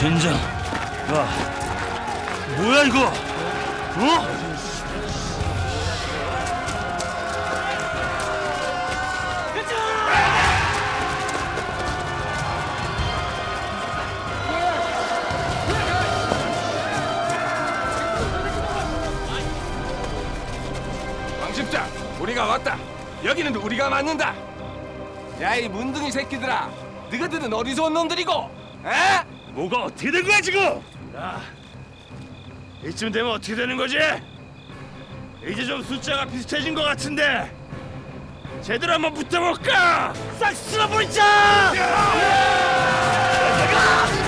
젠장. 야, 뭐야 이거? 어? 왕십장 우리가 왔다 여기는 우리가 맞는다 야 이 문둥이 새끼들아 너희들은 어디서 온 놈들이고 에? 뭐가 어떻게 된 거야 지금? 야, 이쯤 되면 어떻게 되는 거지? 이제 좀 숫자가 비슷해진 것 같은데 제대로 한번 붙어볼까? 싹 쓸어버리자! 아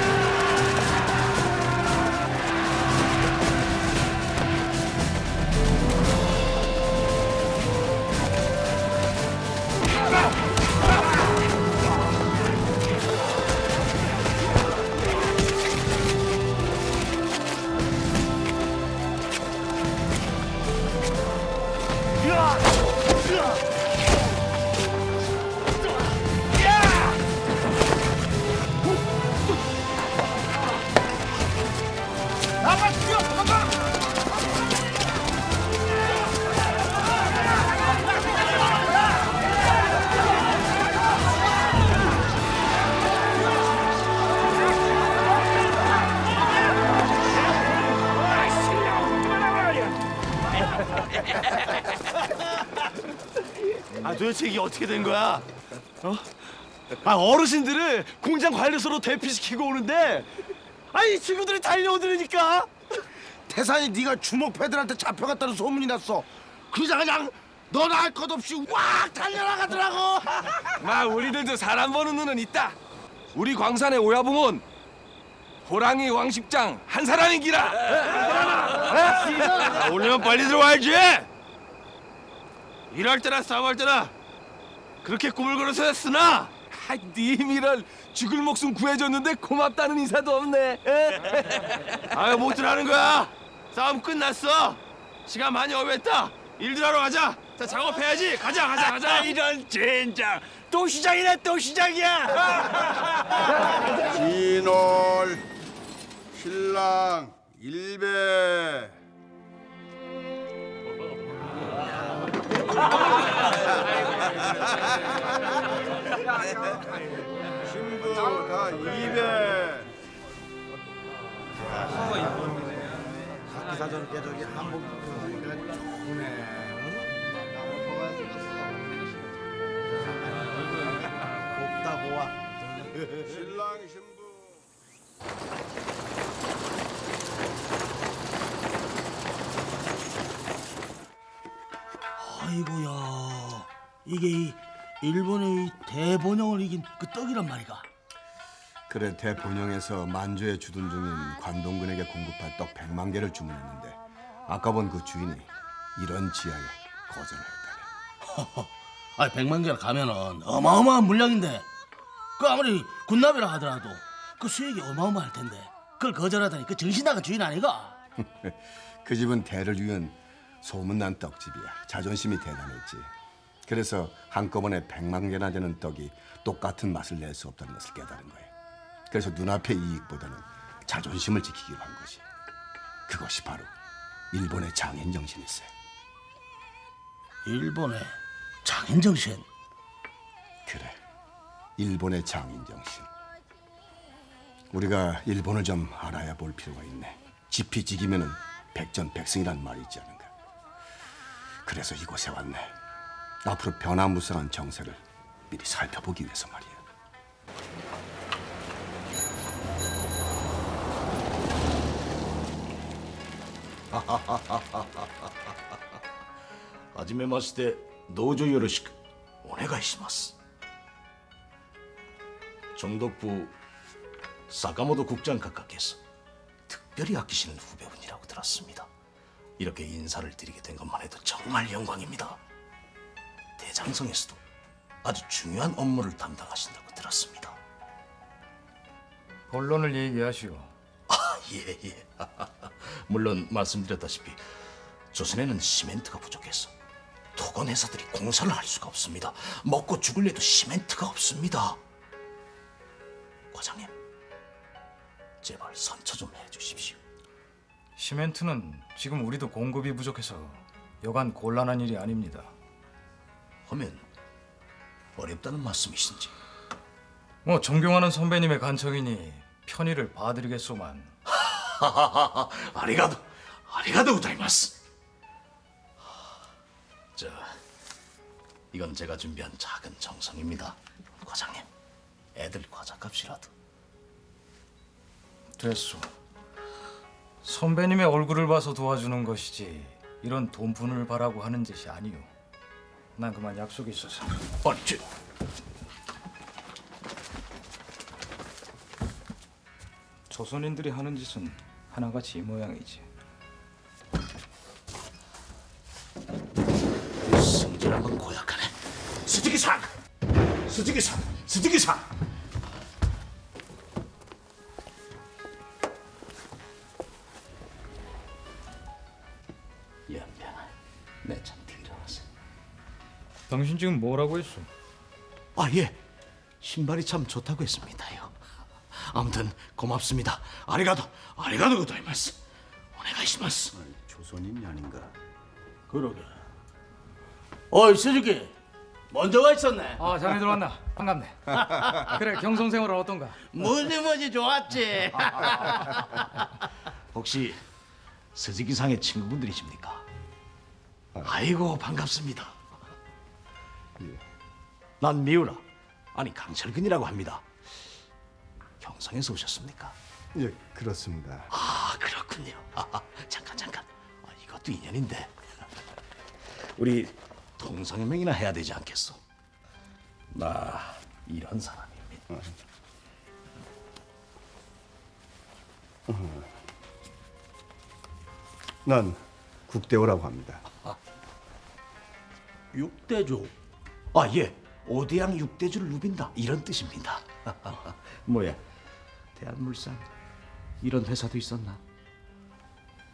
도대체 이게 어떻게 된 거야? 어? 아 어르신들을 공장 관리소로 대피시키고 오는데 아이 친구들이 달려오더라니까 태산이 네가 주먹 패들한테 잡혀갔다는 소문이 났어. 그러자 그냥 너나 할 것 없이 왁 달려나가더라고. 마 우리들도 사람 보는 눈은 있다 우리 광산의 오야붕은 호랑이 왕십장 한 사람이 기라 오려면 빨리 들어와야지 일할 때나 싸움할 때나 그렇게 꾸물거려서 했으나? 아, 님이를 죽을 목숨 구해줬는데 고맙다는 인사도 없네. 아유 못들 하는 거야? 싸움 끝났어. 시간 많이 어했다. 일들 하러 가자. 자 작업해야지. 가자 가자 가자. 이런 젠장. 또 시작이네 또 시작이야. 진월 신랑 일배. 신부 다 이배. 사기사전 깨저기 한복 입고. 곱다 고와. 신랑 신부. 아이고야 이게 이 일본의 이 대본영을 이긴 그 떡이란 말이가 그래 대본영에서 만주에 주둔 중인 관동군에게 공급할 떡 100만 개를 주문했는데 아까 본 그 주인이 이런 지하에 거절을 했다네. 아 백만 개를 가면은 어마어마한 물량인데 그 아무리 군납이라 하더라도 그 수익이 어마어마할 텐데 그걸 거절하다니 그 정신 나간 주인 아니가 그 집은 대를 위한 소문난 떡집이야. 자존심이 대단했지. 그래서 한꺼번에 100만 개나 되는 떡이 똑같은 맛을 낼 수 없다는 것을 깨달은 거야. 그래서 눈앞의 이익보다는 자존심을 지키기로 한 것이. 그것이 바로 일본의 장인 정신일세. 일본의 장인 정신 그래, 일본의 장인 정신. 우리가 일본을 좀 알아야 볼 필요가 있네. 지피지기면은 백전백승이란 말이 있지 않은가. 그래서 이곳에 왔네. 앞으로 변화무쌍한 정세를 미리 살펴보기 위해서 말이야. 아, はじめまして道場よろしくお願いします정덕부 사카모토 국장각각께서 특별히 아끼시는 후배분이라고 들었습니다. 이렇게 인사를 드리게 된 것만 해도 정말 영광입니다. 대장성에서도 아주 중요한 업무를 담당하신다고 들었습니다. 본론을 얘기하시오. 아, 예, 예. 물론 말씀드렸다시피 조선에는 시멘트가 부족해서 토건 회사들이 공사를 할 수가 없습니다. 먹고 죽을래도 시멘트가 없습니다. 과장님, 제발 선처 좀 해주십시오. 시멘트는 지금 우리도 공급이 부족해서 여간 곤란한 일이 아닙니다. 하면 어렵다는 말씀이신지. 뭐 존경하는 선배님의 간청이니 편의를 봐드리겠소만. 하하하하 아리가도 아리가도 고자이마스. 자, 이건 제가 준비한 작은 정성입니다. 과장님, 애들 과자값이라도. 됐소. 선배님의 얼굴을 봐서 도와주는 것이지 이런 돈푼을 바라고 하는 짓이 아니오. 난 그만 약속이 있어서. 저, 조선인들이 하는 짓은 하나같이 이 모양이지. 성질 한번 고약하네. 스즈기상, 스즈기상, 스즈기상. 당신 지금 뭐라고 했어? 아 예, 신발이 참 좋다고 했습니다요. 아무튼 고맙습니다. 아리가도, 아리가도 고자이마스. 오네가시마스. 조선인이 아닌가? 그러게. 어이 수주기 먼저 와 있었네. 아 자네 들어왔나? 반갑네. 그래 경성 생활은 어떤가? 뭐지 뭐지 좋았지. 혹시 스즈기상의 친구분들이십니까? 아이고 반갑습니다. 난 미우라, 아니 강철근이라고 합니다. 경성에서 오셨습니까? 예, 그렇습니다. 아 그렇군요. 잠깐 잠깐. 아, 이것도 인연인데. 우리 통성명이나 해야 되지 않겠소? 나 이런 사람입니다. 난 국대호라고 합니다. 육대조. 아 예, 오대양 육대주를 누빈다 이런 뜻입니다. 뭐야, 대한물산 이런 회사도 있었나?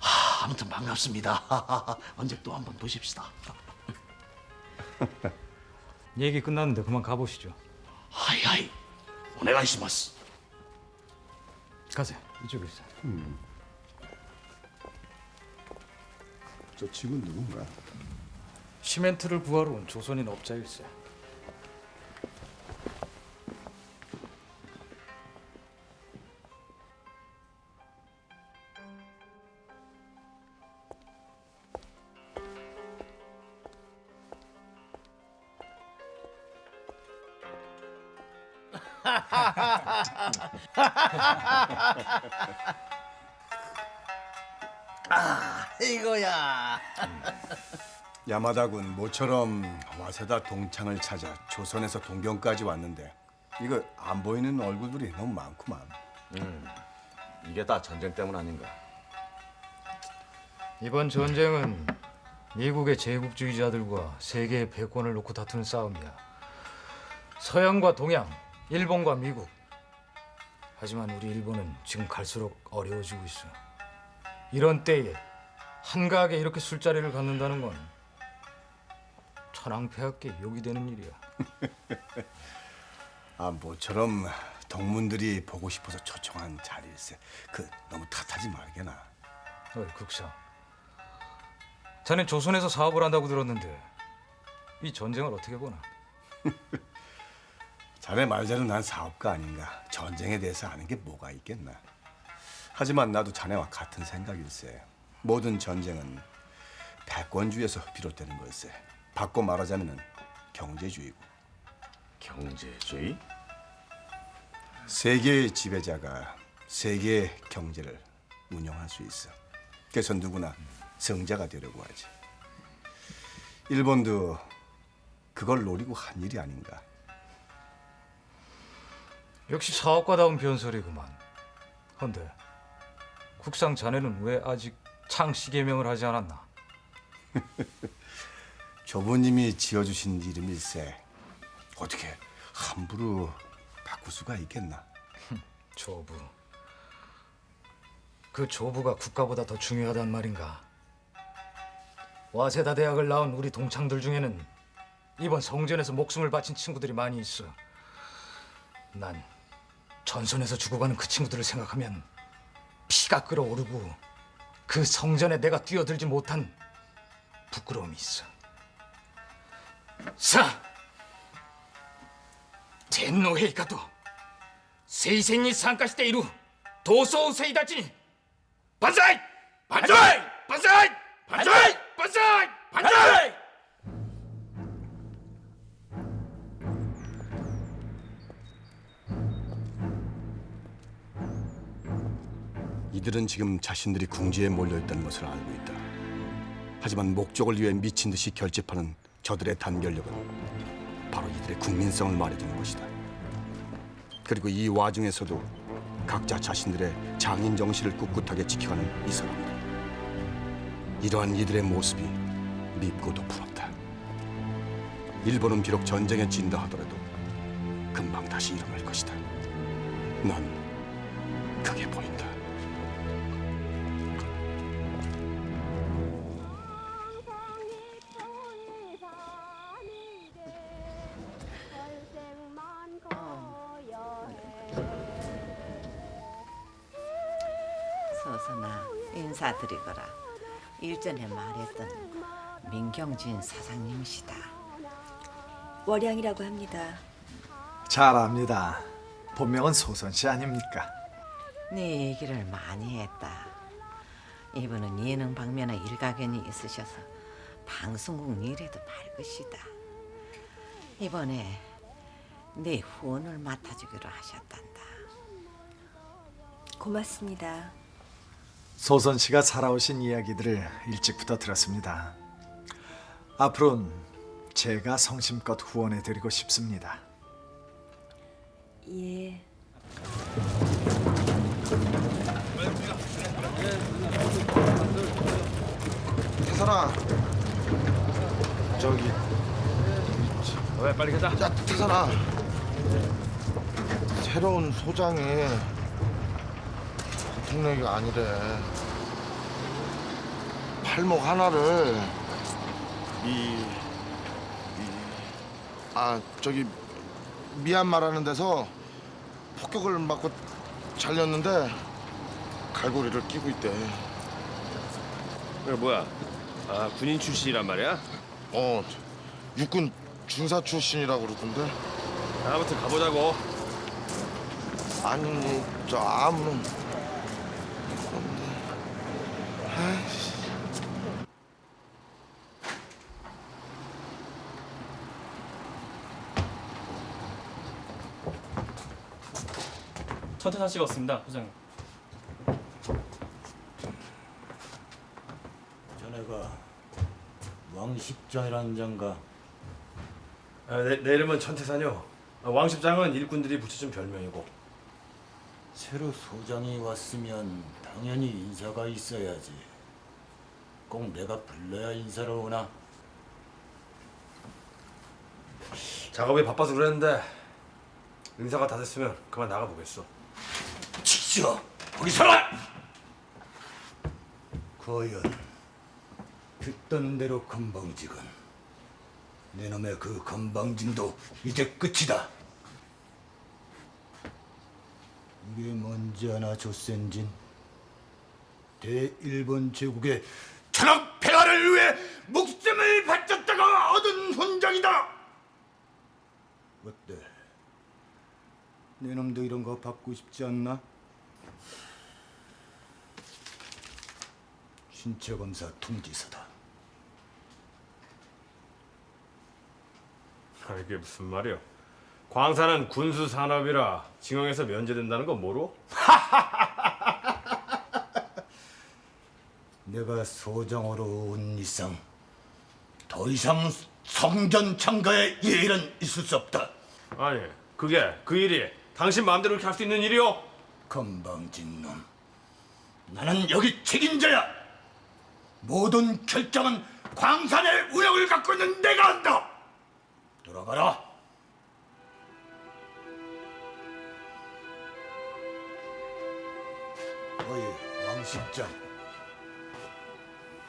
하, 아무튼 반갑습니다. 언제 또 한번 보십시다. 얘기 끝났는데 그만 가보시죠. 하이하이, 오네가이시마스. 가세요. 이쪽에 있어. 저 친구 누군가? 시멘트를 구하러 온 조선인 업자일세. 이거야. 야마다군 모처럼 와세다 동창을 찾아 조선에서 동경까지 왔는데 이거 안 보이는 얼굴들이 너무 많구만. 이게 다 전쟁 때문 아닌가? 이번 전쟁은 미국의 제국주의자들과 세계의 패권을 놓고 다투는 싸움이야. 서양과 동양, 일본과 미국. 하지만 우리 일본은 지금 갈수록 어려워지고 있어. 이런 때에 한가하게 이렇게 술자리를 갖는다는 건 천황폐하께 욕이 되는 일이야. 아 모처럼 동문들이 보고 싶어서 초청한 자리일세. 그 너무 탓하지 말게나. 어이 국사. 자네 조선에서 사업을 한다고 들었는데 이 전쟁을 어떻게 보나? 자네 말대로 난 사업가 아닌가. 전쟁에 대해서 아는 게 뭐가 있겠나. 하지만 나도 자네와 같은 생각일세. 모든 전쟁은 패권주의에서 비롯되는 것일세. 바꿔 말하자면 경제주의고. 경제주의? 세계의 지배자가 세계의 경제를 운영할 수 있어. 그래서 누구나 성자가 되려고 하지. 일본도 그걸 노리고 한 일이 아닌가. 역시 사업가다운 변설이구만. 헌데 국상 자네는 왜 아직 창씨 개명을 하지 않았나? 조부님이 지어주신 이름일세. 어떻게 함부로 바꿀 수가 있겠나? 조부. 그 조부가 국가보다 더 중요하단 말인가? 와세다 대학을 나온 우리 동창들 중에는 이번 성전에서 목숨을 바친 친구들이 많이 있어. 난 전선에서 죽어가는 그 친구들을 생각하면 피가 끓어오르고 그 성전에 내가 뛰어들지 못한 부끄러움이 있어. 반사이! 이들은 지금 자신들이 궁지에 몰려 있다는 것을 알고 있다. 하지만 목적을 위해 미친 듯이 결집하는 저들의 단결력은 바로 이들의 국민성을 말해주는 것이다. 그리고 이 와중에서도 각자 자신들의 장인 정신을 꿋꿋하게 지켜가는 이 사람들. 이러한 이들의 모습이 밉고도 부럽다. 일본은 비록 전쟁에 진다 하더라도 금방 다시 일어날 것이다. 난 전에 말했던 민경진 사장님이시다. 월양이라고 합니다. 잘 압니다. 본명은 소선 씨 아닙니까? 네 얘기를 많이 했다. 이분은 예능 방면에 일가견이 있으셔서 방송국 일에도 밝으시다. 이번에 네 후원을 맡아주기로 하셨단다. 고맙습니다. 소선 씨가 살아오신 이야기들을 일찍부터 들었습니다. 앞으로는 제가 성심껏 후원해 드리고 싶습니다. 예. 태산아 저기 왜 빨리 가자. 야 태산아 새로운 소장이 얘기가 아니래 팔목 하나를 이, 아 저기 미얀마라는 데서 폭격을 맞고 잘렸는데 갈고리를 끼고 있대 그 뭐야? 아 군인 출신이란 말이야? 어 육군 중사 출신이라고 그러던데 아무튼 가보자고. 아니 저 아무는 없네. 아이씨. 천태산 씨가 왔습니다, 소장님. 자네가 왕십장이라는 장가 아, 내, 내 이름은 천태산요. 아, 왕십장은 일꾼들이 붙여준 별명이고. 새로 소장이 왔으면 당연히 인사가 있어야지. 꼭 내가 불러야 인사를 오나? 작업이 바빠서 그랬는데 인사가 다 됐으면 그만 나가 보겠어. 치죠. 거기 서라. 과연 듣던 대로 건방지건 내 놈의 그 건방진도 이제 끝이다. 이게 뭔지 아나 조센진 대일본 제국의 천황 폐하를 위해 목숨을 바쳤다가 얻은 훈장이다. 어때? 내 놈도 이런 거 받고 싶지 않나? 신체 검사 통지서다. 아, 이게 무슨 말이야? 광산은 군수 산업이라 징용에서 면제된다는 건 뭐로? 내가 소장으로 온 이상 더 이상 성전 참가에 예의는 있을 수 없다. 아니 그게 그 일이 당신 마음대로 이렇게 할 수 있는 일이요? 건방진 놈. 나는 여기 책임자야. 모든 결정은 광산의 운영을 갖고 있는 내가 한다. 돌아가라. 어이 왕십장.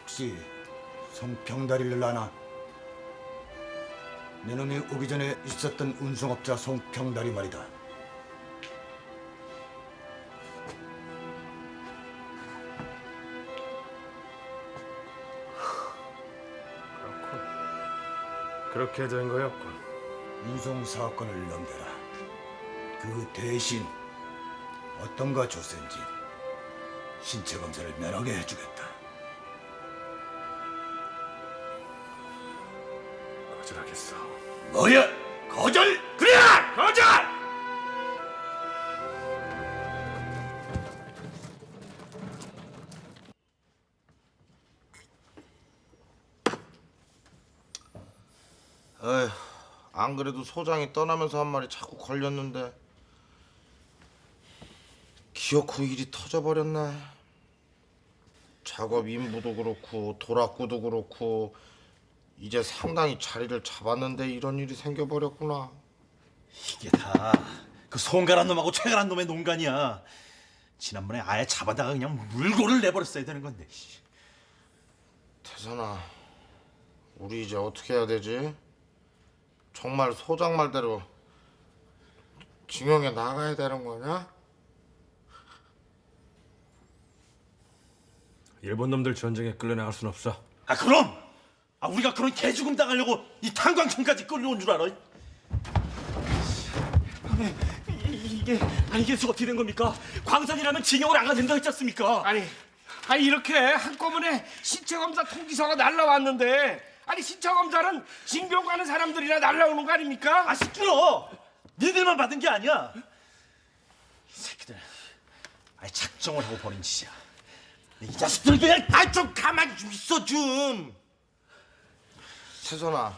혹시 송평다리를 아나? 내 놈이 오기 전에 있었던 운송업자 송평다리 말이다. 그렇게 된 거였군. 유송 사건을 넘겨라. 그 대신 어떤가 조센지 신체 검사를 면하게 해주겠다. 거절하겠어. 뭐야? 거절? 그래! 거절! 그래도 소장이 떠나면서 한 말이 자꾸 걸렸는데 기어코 일이 터져버렸네. 작업 인부도 그렇고 도락구도 그렇고 이제 상당히 자리를 잡았는데 이런 일이 생겨버렸구나. 이게 다 그 송가란 놈하고 최가란 놈의 농간이야. 지난번에 아예 잡아다가 그냥 물고를 내버렸어야 되는 건데. 씨. 태선아, 우리 이제 어떻게 해야 되지? 정말 소장 말대로 징용에 나가야 되는 거냐? 일본 놈들 전쟁에 끌려나갈 순 없어. 아 그럼 아 우리가 그런 개죽음 당하려고 이 탄광촌까지 끌려온 줄 알아? 이게 아니 이게 어떻게 된 겁니까? 광산이라면 징역을 안 가도 된다 했지 않습니까? 아니, 아니 이렇게 한꺼번에 신체 검사 통지서가 날라왔는데 아니 신체 검사는 징병 가는 사람들이나 날라오는 거 아닙니까? 아 시끄러! 니들만 받은 게 아니야. 이 새끼들 아예 작정을 하고 벌인 짓이야. 이 자식들 그냥 아 좀 가만히 좀 있어 좀. 태선아,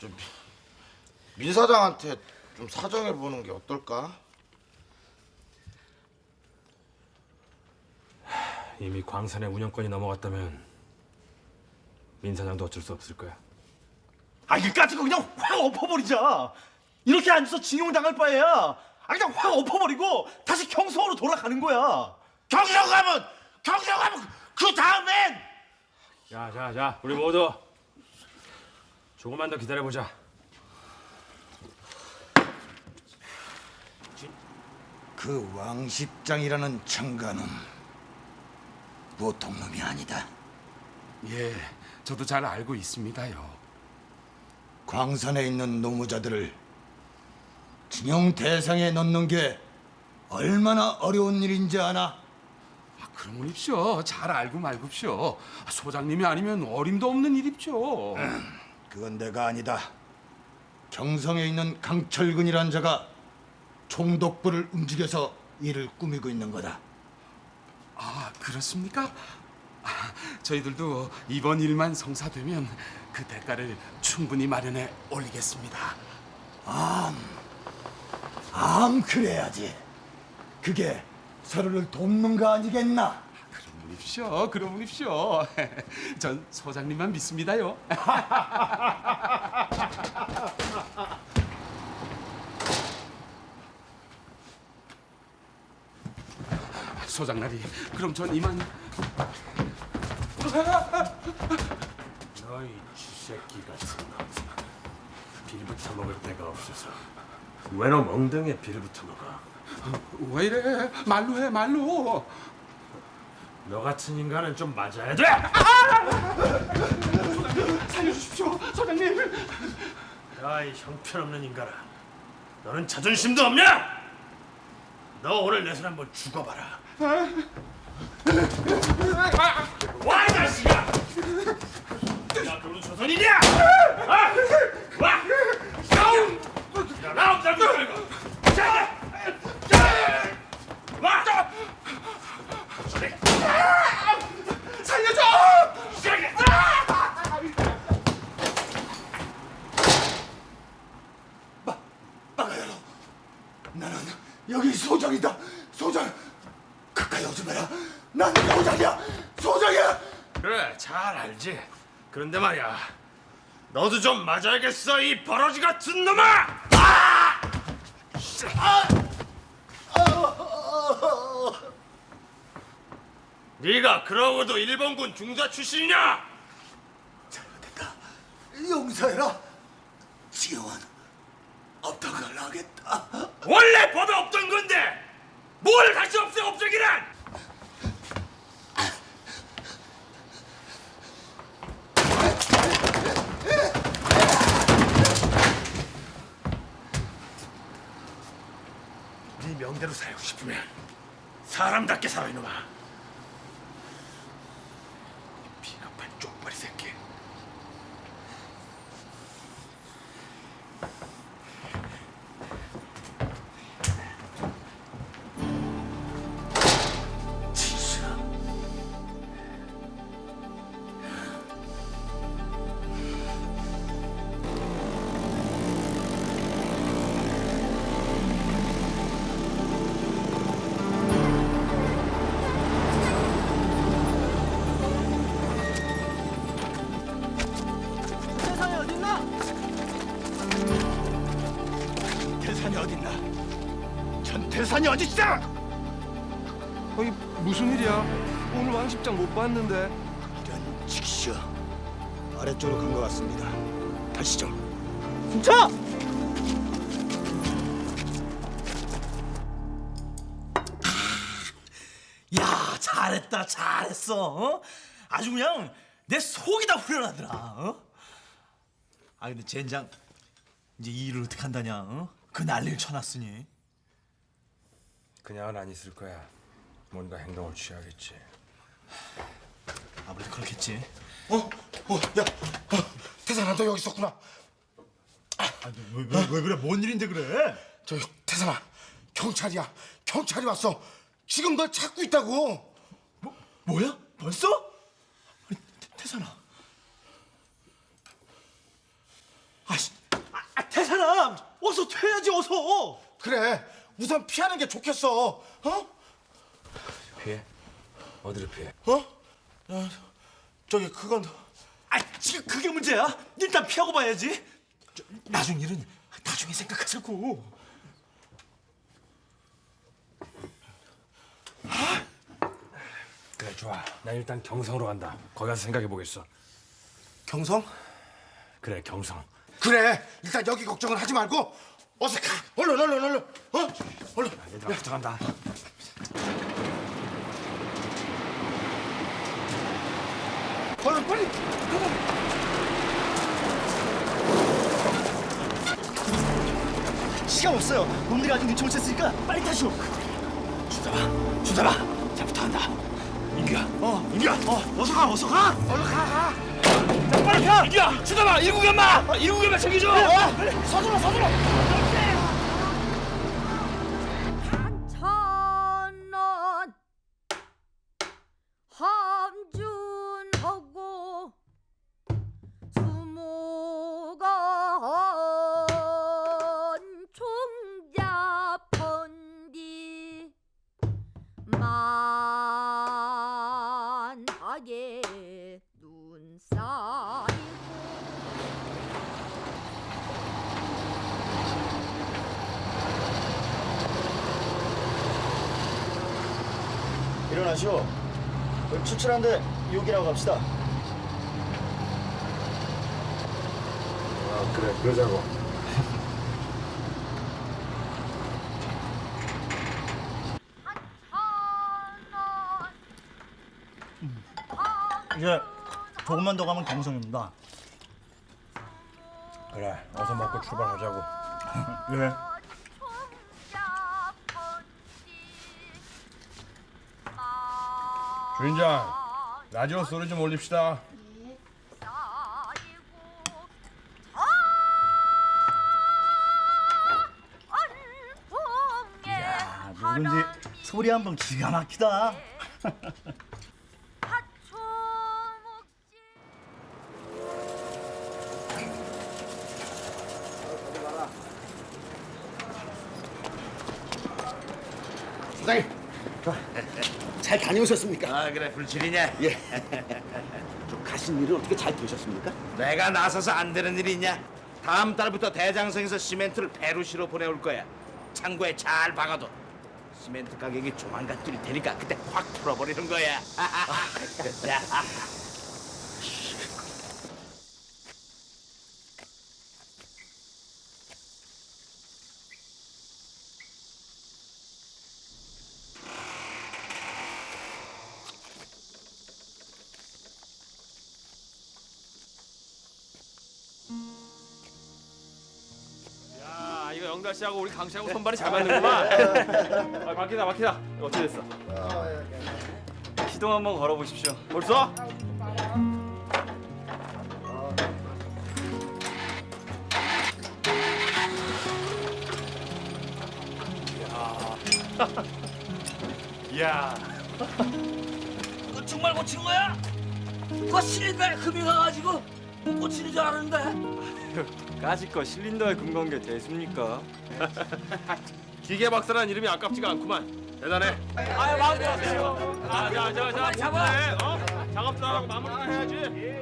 좀 민 사장한테 좀 사정해 보는 게 어떨까? 이미 광산의 운영권이 넘어갔다면 민 사장도 어쩔 수 없을 거야. 아 이거 가지고 그냥 확 엎어버리자. 이렇게 앉아서 징용 당할 바에야 아 그냥 확 엎어버리고 다시 경성으로 돌아가는 거야. 경력 가면 경력 가면 그 다음엔 자, 자, 자, 우리 모두 조금만 더 기다려 보자. 그 왕십장이라는 청가는 보통 놈이 아니다. 예, 저도 잘 알고 있습니다요. 광산에 있는 노무자들을 징용 대상에 넣는 게 얼마나 어려운 일인지 아나? 아, 그러므립쇼. 잘 알고 말고쇼. 아, 소장님이 아니면 어림도 없는 일입쇼. 그건 내가 아니다. 경성에 있는 강철근이란 자가 총독부를 움직여서 일을 꾸미고 있는 거다. 아, 그렇습니까? 아, 저희들도 이번 일만 성사되면 그 대가를 충분히 마련해 올리겠습니다. 암 그래야지. 그게 서로를 돕는 거 아니겠나? 그러므립쇼, 그러므립쇼. 전 소장님만 믿습니다요. 소장나리, 그럼 전 이만. 너희 쥐새끼 같은 놈. 빌부터 먹을 데가 없어서 왜놈 엉덩이에 빌부터 먹어? 왜 이래? 말로 해, 말로. 너 같은 인간은 좀 맞아야 돼. 살려주십시오, 소장님. 야이 형편없는 인간아. 너는 자존심도 없냐? 너 오늘 내 손 한번 죽어봐라. 여기 소장이다. 소장. 오지 마라. 난 소장이야. 소장이야. 그래 잘 알지. 그런데 말이야. 너도 좀 맞아야겠어 이 버러지 같은 놈아! 네가 그러고도 일본군 중사 출신이냐? 잘못했다. 용서해라. 지영은 없던 걸 하겠다. 원래 법에 없던 건데 뭘 다시 없애 없애기란! 네 명대로 살고 싶으면 사람답게 살아 이놈아. 비겁한 쪽발이 새끼. 전태산이 어딨어? 아니 무슨 일이야? 오늘 왕십장 못 봤는데. 이런 직시어 아래쪽으로 간 것 같습니다. 다시 좀. 진짜? 야 잘했다 잘했어 어? 아주 그냥 내 속이 다 후련하더라 어? 아 근데 젠장 이제 이 일을 어떻게 한다냐 어? 그 난리를 쳐놨으니 그냥은 안 있을 거야. 뭔가 행동을 취하겠지. 아무래도 그렇겠지. 어? 어? 야 어, 태산아 너 여기 있었구나. 왜, 왜, 왜 그래? 뭔 일인데 그래? 저기 태산아 경찰이야. 경찰이 왔어. 지금 널 찾고 있다고. 뭐야? 벌써? 아니, 태- 태산아. 아씨 아, 아, 태산아! 어서 퇴야지 어서! 그래 우선 피하는 게 좋겠어 어? 피해? 어디로 피해? 어? 야, 저기 그건 아 지금 그게 문제야 일단 피하고 봐야지 저, 나중 일은 나중에 생각하자고 그래 좋아. 나 일단 경성으로 간다. 거기 가서 생각해 보겠어. 경성? 그래 경성. 그래 일단 여기 걱정은 하지 말고 어서 가 얼른 얼른 얼른 어? 얼른. 얘들아 부탁한다. 얼른 빨리. 시간 없어요. 놈들이 아직 눈치 못 챘으니까 빨리 타시오. 주다봐 주다봐 자 부탁한다. 인규야. 어 인규야. 어 어서 가 어서 가. 얼른 가 가. 자 빨리 가. 인규야 일구견마 일구견마 챙겨줘 어, 그래 서둘러 서둘러 일어나시오. 출출한데 욕이라고 합시다. 아 그래 그러자고. 이제 조금만 더 가면 경성입니다. 그래 어서 먹고 출발하자고. 예. 주인장 라디오 소리 좀 올립시다. 야, 누군지 소리 한 번 기가 막히다. 잘 다녀오셨습니까? 아 그래 불칠이냐? 예. 좀 가신 일은 어떻게 잘 되셨습니까? 내가 나서서 안 되는 일이 있냐? 다음 달부터 대장성에서 시멘트를 페루시로 보내올 거야. 창고에 잘 박아둬. 시멘트 가격이 조만간 뛸 테니까 그때 확 풀어버리는 거야. 자. 김홍달 씨하고 우리 강 씨하고 손발이 잘 맞는구만. 아, 막히다 막히다. 어떻게 됐어? 시동 한번 걸어보십시오. 벌써? 야. 너 정말 고친 거야? 그거 실린더에 금이 가가지고 못 고치는 줄 알았는데. 까짓 거 실린더에 금건게 대수입니까? 기계 박사라는 이름이 아깝지가 않구만. 대단해. 아유 마음대로 하세요. 자, 자, 자, 자, 빨리 잡아. 네, 어? 작업도 하고 마무리나 해야지.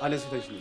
안에서 되십